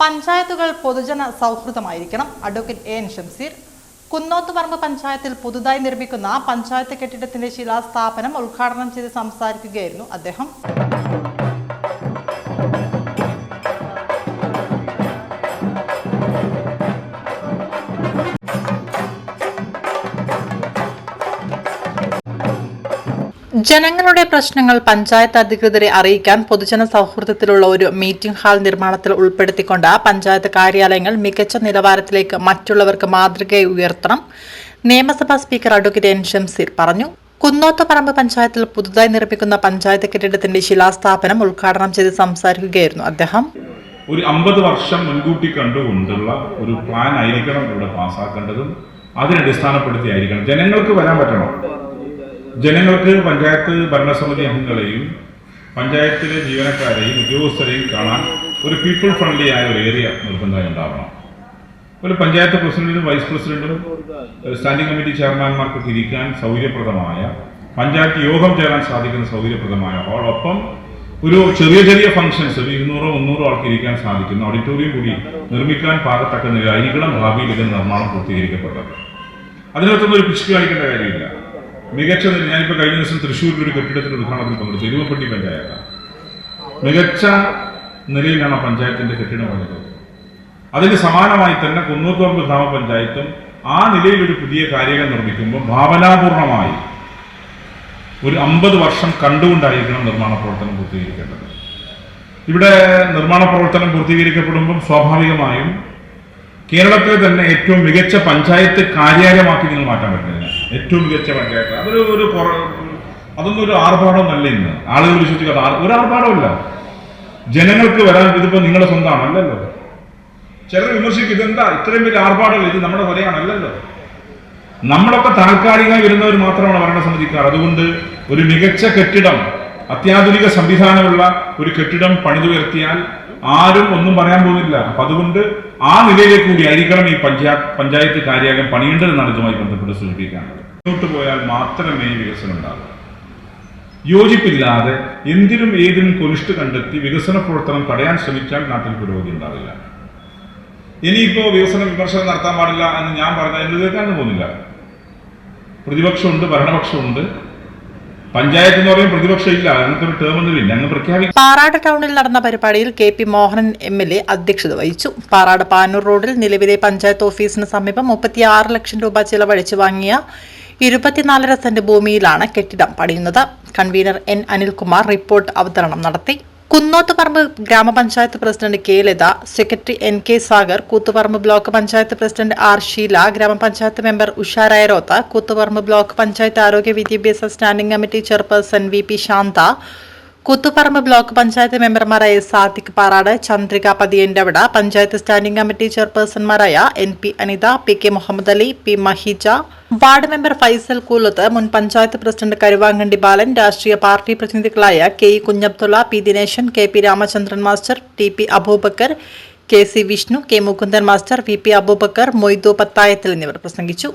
പഞ്ചായത്തുകൾ പൊതുജന സൗഹൃദമായിരിക്കണം. Advocate A N Shamseer Kunnothuparamba പഞ്ചായത്തിൽ പുതുതായി നിർമ്മിക്കുന്ന പഞ്ചായത്ത് കെട്ടിടത്തിന്റെ ശിലാസ്ഥാപനം ഉദ്ഘാടനം ചെയ്ത് സംസാരിക്കുകയായിരുന്നു അദ്ദേഹം. ജനങ്ങളുടെ പ്രശ്നങ്ങൾ പഞ്ചായത്ത് അധികൃതരെ അറിയിക്കാൻ പൊതുജന സൗഹൃദത്തിലുള്ള ഒരു മീറ്റിംഗ് ഹാൾ നിർമ്മാണത്തിൽ ഉൾപ്പെടുത്തിക്കൊണ്ട് പഞ്ചായത്ത് കാര്യാലയങ്ങൾ മികച്ച നിലവാരത്തിലേക്ക് മറ്റുള്ളവർക്ക് മാതൃകയായി ഉയർത്തണം. നിയമസഭാ സ്പീക്കർ അഡ്വക്കേറ്റ് എൻ ഷംസീർ പറഞ്ഞു. കുന്നോത്തപ്പറമ്പ് പഞ്ചായത്തിൽ പുതുതായി നിർമ്മിക്കുന്ന പഞ്ചായത്ത് കെട്ടിടത്തിന്റെ ശിലാസ്ഥാപനം ഉദ്ഘാടനം ചെയ്ത് സംസാരിക്കുകയായിരുന്നു അദ്ദേഹം. ഒരു അമ്പത് വർഷം മുൻകൂട്ടി കണ്ടുകൊണ്ടുള്ള ഒരു പ്ലാൻ ആയിരിക്കണം ഇവിടെ പാസ്സാക്കേണ്ടതും അതിനടിസ്ഥാനപ്പെടുത്തി ആയിരിക്കണം ജനങ്ങൾക്ക് വരാൻ പറ്റണം? ജനങ്ങൾക്ക് പഞ്ചായത്ത് ഭരണസമിതി അംഗങ്ങളെയും പഞ്ചായത്തിലെ ജീവനക്കാരെയും ഉദ്യോഗസ്ഥരെയും കാണാൻ ഒരു പീപ്പിൾ ഫ്രണ്ട്ലി ആയ ഒരു ഏരിയ നിർബന്ധമായി ഉണ്ടാവണം. ഒരു പഞ്ചായത്ത് പ്രസിഡന്റിനും വൈസ് പ്രസിഡന്റും സ്റ്റാൻഡിംഗ് കമ്മിറ്റി ചെയർമാൻമാർക്ക് ഇരിക്കാൻ സൗകര്യപ്രദമായ പഞ്ചായത്ത് യോഗം ചേരാൻ സാധിക്കുന്ന സൗകര്യപ്രദമായ ഹോളൊപ്പം ഒരു ചെറിയ ചെറിയ ഫംഗ്ഷൻസ് ഒരു ഇരുന്നൂറോ മുന്നൂറോ ആൾക്ക് ഇരിക്കാൻ സാധിക്കുന്ന ഓഡിറ്റോറിയം കൂടി നിർമ്മിക്കാൻ പാകത്തക്ക നിലയിലായിരിക്കണം ഭാവിയിൽ ഇതിന് നിർമ്മാണം പൂർത്തീകരിക്കപ്പെട്ടത്. അതിനകത്തൊന്നും ഒരു പിശുക്ക് കാണിക്കേണ്ട കാര്യമില്ല. മികച്ച നില- ഞാനിപ്പോ കഴിഞ്ഞ ദിവസം തൃശ്ശൂരിൽ ഒരു കെട്ടിടത്തിന്റെ ഉദ്ഘാടനത്തിൽ പങ്കെടുത്തു. എരുവപ്പെട്ടി പഞ്ചായത്താണ്. മികച്ച നിലയിലാണ് പഞ്ചായത്തിന്റെ കെട്ടിടം വന്നത്. അതിന് സമാനമായി തന്നെ കുന്നൂത്തുറമ്പ് ഗ്രാമപഞ്ചായത്തും ആ നിലയിൽ ഒരു പുതിയ കാര്യങ്ങൾ നിർമ്മിക്കുമ്പോൾ ഭാവനാപൂർണമായി ഒരു അമ്പത് വർഷം കണ്ടുകൊണ്ടായിരിക്കണം നിർമ്മാണ പ്രവർത്തനം പൂർത്തീകരിക്കേണ്ടത്. ഇവിടെ നിർമ്മാണ പ്രവർത്തനം പൂർത്തീകരിക്കപ്പെടുമ്പോൾ സ്വാഭാവികമായും കേരളത്തിലെ തന്നെ ഏറ്റവും മികച്ച പഞ്ചായത്ത് കാര്യാലയമാക്കി നിങ്ങൾ മാറ്റാൻ പറ്റുന്നില്ല ഏറ്റവും മികച്ച പഞ്ചായത്ത് അതൊരു ഒരു അതൊന്നും ഒരു ആർഭാടമൊന്നല്ല ഇന്ന്. ആളുകൾ വിശ്വസിക്കാത്ത ആർ- ഒരു ആർഭാടമില്ല ജനങ്ങൾക്ക് വരാൻ ഇതിപ്പോ നിങ്ങളുടെ സ്വന്തമാണ് അല്ലല്ലോ ചിലർ വിമർശിക്കും ഇതെന്താ? ഇത്രയും വലിയ ആർഭാടമല്ല ഇത് നമ്മുടെ വരെയാണല്ലല്ലോ നമ്മളൊക്കെ താൽക്കാലികമായി വരുന്നവർ മാത്രമാണ് ഭരണസമിതിക്കാർ. അതുകൊണ്ട് ഒരു മികച്ച കെട്ടിടം അത്യാധുനിക സംവിധാനമുള്ള ഒരു കെട്ടിടം പണിതുയർത്തിയാൽ ആരും ഒന്നും പറയാൻ പോകുന്നില്ല. അപ്പൊ അതുകൊണ്ട് ആ നിലയിലേക്ക് കൂടി ആയിരിക്കണം ഈ പഞ്ചായത്ത് പഞ്ചായത്ത് കാര്യാലയം പണിയേണ്ടതെന്നാണ് ഇതുമായി ബന്ധപ്പെട്ട് സൂചിപ്പിക്കാനുള്ളത്. മുന്നോട്ട് പോയാൽ മാത്രമേ വികസനം ഉണ്ടാകൂ യോജിപ്പില്ലാതെ എന്തിനും ഏതിനും കൊനിഷ്ട് കണ്ടെത്തി വികസന പ്രവർത്തനം തടയാൻ ശ്രമിച്ചാൽ നാട്ടിൽ പുരോഗതി ഉണ്ടാവില്ല. ഇനിയിപ്പോ വികസന വിമർശനം നടത്താൻ പാടില്ല എന്ന് ഞാൻ പറഞ്ഞാൽ എന്ത് കേൾക്കാനും പോകുന്നില്ല. പ്രതിപക്ഷമുണ്ട് ഭരണപക്ഷമുണ്ട്. പഞ്ചായത്ത് എന്ന് പറയും പ്രതിപക്ഷം ഇല്ല. അങ്ങനത്തെ ഒരു ടേം ഒന്നുമില്ല അങ്ങ് പ്രഖ്യാപിക്കും. പാറാട് ടൗണിൽ നടന്ന പരിപാടിയിൽ K P Mohanan M L A അധ്യക്ഷത വഹിച്ചു. പാറാട് പാനൂർ റോഡിൽ നിലവിലെ പഞ്ചായത്ത് ഓഫീസിന് സമീപം മുപ്പത്തിയാറ് ലക്ഷം രൂപ ചിലവഴിച്ചു വാങ്ങിയ ഇരുപത്തിനാലര സെന്റ് ഭൂമിയിലാണ് കെട്ടിടം പണിയുന്നത്. കൺവീനർ എൻ അനിൽകുമാർ റിപ്പോർട്ട് അവതരണം നടത്തി. കുന്നോത്തുപറമ്പ് ഗ്രാമപഞ്ചായത്ത് president K Latha secretary N K Sagar Koothuparamba block panchayat president R Sheela ഗ്രാമപഞ്ചായത്ത് മെമ്പർ ഉഷാ രായരോത്ത കൂത്തുപറമ്പ് ബ്ലോക്ക് പഞ്ചായത്ത് ആരോഗ്യ വിദ്യാഭ്യാസ standing committee chairperson V P Santha Koothuparamba block panchayat മെമ്പർമാരായ Sadiq Parad Chandrika Pathiyantevida panchayat standing committee ചെയർപേഴ്സൺമാരായ N P Anitha P K Muhammad Ali P Mahija ward member Faisal Koolath മുൻ panchayat president Karuvankandi Balan രാഷ്ട്രീയ party പ്രതിനിധികളായ K E Kunhabdulla P Dineshan K P Ramachandran master T P Abubakar K C Vishnu K Mukundan master V P Abubakar Moidu പത്തായത്തിൽ എന്നിവർ പ്രസംഗിച്ചു.